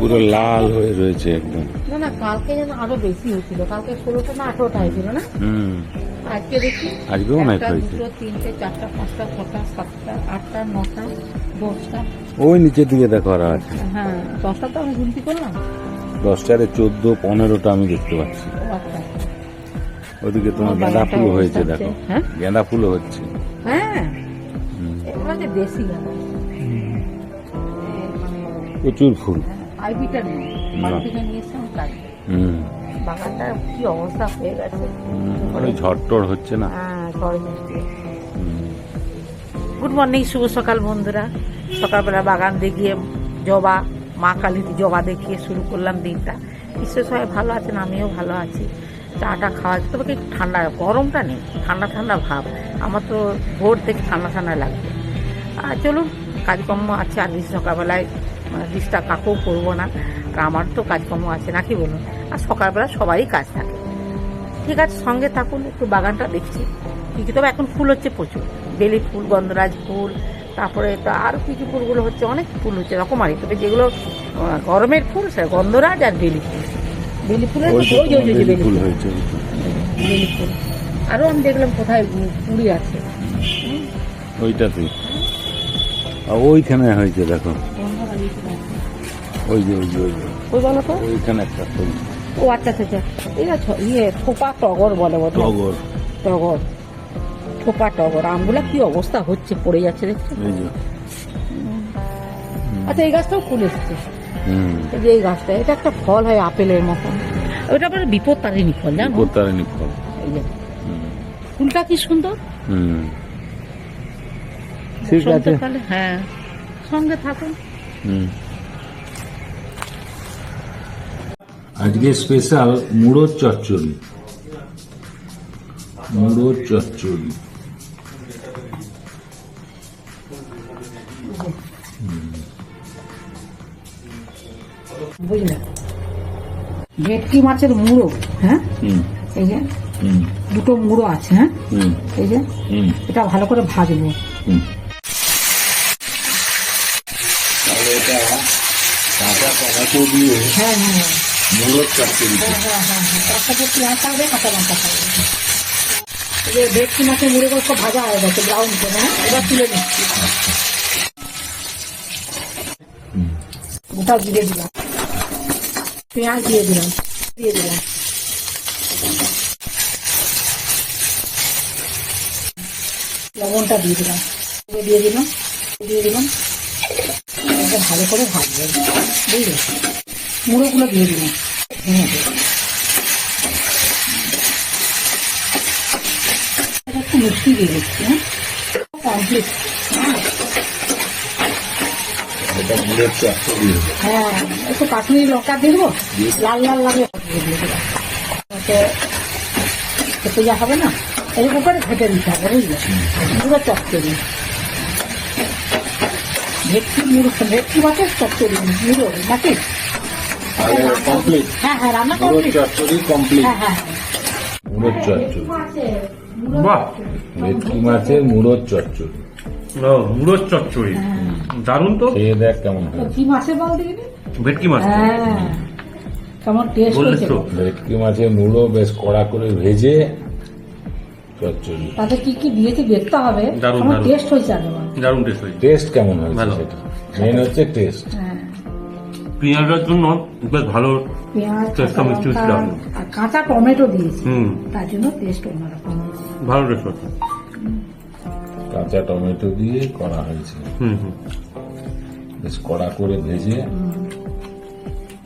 পুরো লাল হয়ে রয়েছে একদম। না না কালকে যেন আরও বেশি হয়েছিল। কালকে ষোলোটা না আঠারোটা হয়েছিল না? হুম। আজকে দেখি আজকেও অনেক হয়েছে। দুটো তিনটে চারটা পাঁচটা ছটা সাতটা আটটা নটা দশটা। ওই নিচের দিকে দেখো আর আছে। হ্যাঁ দশটা তো আমি গুনতি করলাম। দশটারে চোদ্দ পনেরোটা আমি দেখতে পাচ্ছি। আচ্ছা। ওদিকে তোমার গাঁদা ফুল হয়েছে দেখো। হ্যাঁ? গাঁদা ফুলও হচ্ছে। হ্যাঁ। এগুলো যে দেশি গাঁদা। প্রচুর ফুল। আইবিটা নেই। না। বাড়ি নিয়ে এসে আমি হুম। বাগানটার কি অবস্থা হয়ে গেছে। ঝড়টড় হচ্ছে না? হ্যাঁ ঝড় গুড মর্নিং শুভ সকাল বন্ধুরা। সকালবেলা বাগান দেখিয়ে জবা মা কালীর জবা দেখিয়ে শুরু করলাম দিনটা। ঈশ্বর সবাই ভালো আছেন আমিও ভালো আছি। চাটা খাওয়া তবে কি ঠান্ডা গরমটা নেই। ঠান্ডা ঠান্ডা ভাব। আমার তো ভোর থেকে ঠান্ডা ঠান্ডা লাগবে আর চলুন কাজকর্ম আছে আর সকালবেলায়। ডিস্টার্ব কাকেও করব না আমার তো কাজকর্ম আছে নাকি বলুন? আর সকালবেলা সবারই কাজ থাকে। ঠিক আছে সঙ্গে থাকুন একটু বাগানটা দেখছি। কি কি তবে এখন ফুল হচ্ছে প্রচুর। বেলি ফুল গন্ধরাজ ফুল তারপরে তো আরও কিছু ফুলগুলো হচ্ছে অনেক ফুল হচ্ছে রকমারি। তবে যেগুলো গরমের ফুল সে গন্ধরাজ আর বেলি ফুল। বেলি ফুলের বেলি ফুল বেলি ফুল। আরও আমি দেখলাম কোথায় কুড়ি আছে। ওইটাতে ওইখানে হয়েছে দেখো। ওই যে ওই যে ওই যে। ওই বলো তো। ওইখানে একটা ও আচ্ছা আচ্ছা আচ্ছা। এটা ইয়ে থোপা টগর বলে বোধ টগর। টগর। থোপা টগর। আমগুলা কি অবস্থা হচ্ছে? পড়ে যাচ্ছে দেখছ? আচ্ছা এই গাছটাও ফুল এসছে। হুম। যে এই গাছটা এটা একটা ফল হয় আপেলের মতন ওটা আবার বিপদ তারিণী ফল জানো? ফল। এই যে। হুম। ফুলটা কি সুন্দর? হুম। ঠিক আছে। হ্যাঁ। সঙ্গে থাকুন। হুম। আজকে স্পেশাল মুড়োর চচ্চড়ি। মুড়োর চচ্চড়ি। বুঝলে? ভেটকি মাছের মুড়ো হ্যাঁ? হুম। এই যে দুটো মুড়ো আছে হ্যাঁ? হুম। এই যে হুম। এটা ভালো করে ভাজবো। হুম। তাহলে এটা কাঁচা টমেটো দিয়ে হ্যাঁ হ্যাঁ। মুড়োর চচ্চড়ি হ্যাঁ হ্যাঁ হ্যাঁ থাকবে কাঁচা লঙ্কা থাকবে যে ভেটকি মাছের গেছে ব্রাউন এবার তুলে নিচ্ছি। গোটা দিলাম। পেঁয়াজ দিয়ে দিলাম দিয়ে দিলাম। লবণটা দিয়ে দিলাম। দিয়ে দিলাম দিয়ে দিলাম। ভালো করে ভাজবে। বুঝলে? মুড়োগুলো দিয়ে দিলাম। ভেঙে একটু মিষ্টি দিয়ে দিচ্ছি হ্যাঁ? কমপ্লিট হ্যাঁ একটু কাশ্মীরি লঙ্কা দিয়ে দেবো? লাল লাল দিলাম খেতে যা হবে না? এরকম করে ঘেটে দিতে হবে বুঝলে? পুরো চচ্চড়ি। ভেটকি মুড়ো ভেটকি মাছের চচ্চড়ি মুড়ো নাকি? কমপ্লিট হ্যাঁ হ্যাঁ রান্না কমপ্লিট চচ্চড়ি কমপ্লিট হ্যাঁ হ্যাঁ। মুড়োর চচ্চড়ি। বাহ। ভেটকি মাছের মুড়োর চচ্চড়ি। ও, মুড়োর চচ্চড়ি। দারুণ তো। খেয়ে দেখ কেমন হয়। কি মাছের বল দিবি ভেটকি মাছ। কেমন টেস্ট বললে হয়েছে। তো। ভেটকি মাছের মুড়ো বেশ কড়া করে ভেজে চচ্চড়ি। তাতে কি কি দিয়েছে দেখতে হবে। দারুণ, টেস্ট হয়েছে দারুণ টেস্ট হয়েছে। টেস্ট কেমন হয়েছে সেটা? মেন হচ্ছে টেস্ট হ্যাঁ। পেঁয়াজের জন্য বেশ ভালো টেস্টটা কাঁচা মিষ্টি মিষ্টি লাগল। আর কাঁচা টমেটো দিয়েছি। তার জন্য টেস্ট অন্যরকম। ভালো টেস্ট হচ্ছে। কাঁচা টমেটো দিয়ে করা হয়েছে। হুম হুম। বেশ কড়া করে ভেজে।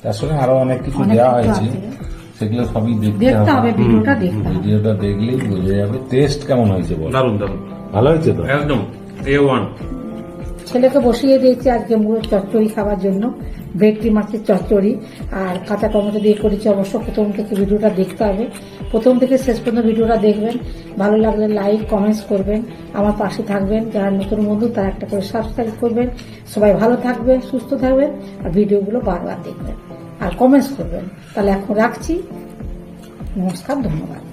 তার সঙ্গে আরও অনেক কিছু দেওয়া হয়েছে। সেগুলো সবই দেখতে দেখতে হবে। ভিডিওটা দেখলেই বোঝা যাবে টেস্ট কেমন হয়েছে বল। দারুণ দারুণ। ভালো হয়েছে তো? একদম এ ওয়ান ছেলেকে বসিয়ে দিয়েছি আজকে মুড়োর চচ্চড়ি খাওয়ার জন্য। ভেটকি মাছের চচ্চড়ি আর কাঁচা টমেটো দিয়ে করেছি অবশ্য। প্রথম থেকে ভিডিওটা দেখতে হবে। প্রথম থেকে শেষ পর্যন্ত ভিডিওটা দেখবেন। ভালো লাগলে লাইক কমেন্টস করবেন। আমার পাশে থাকবেন। যারা নতুন বন্ধু, তারা একটা করে সাবস্ক্রাইব করবেন। সবাই ভালো থাকবেন, সুস্থ থাকবেন আর ভিডিওগুলো বারবার দেখবেন। আর কমেন্টস করবেন। তাহলে এখন রাখছি। নমস্কার, ধন্যবাদ।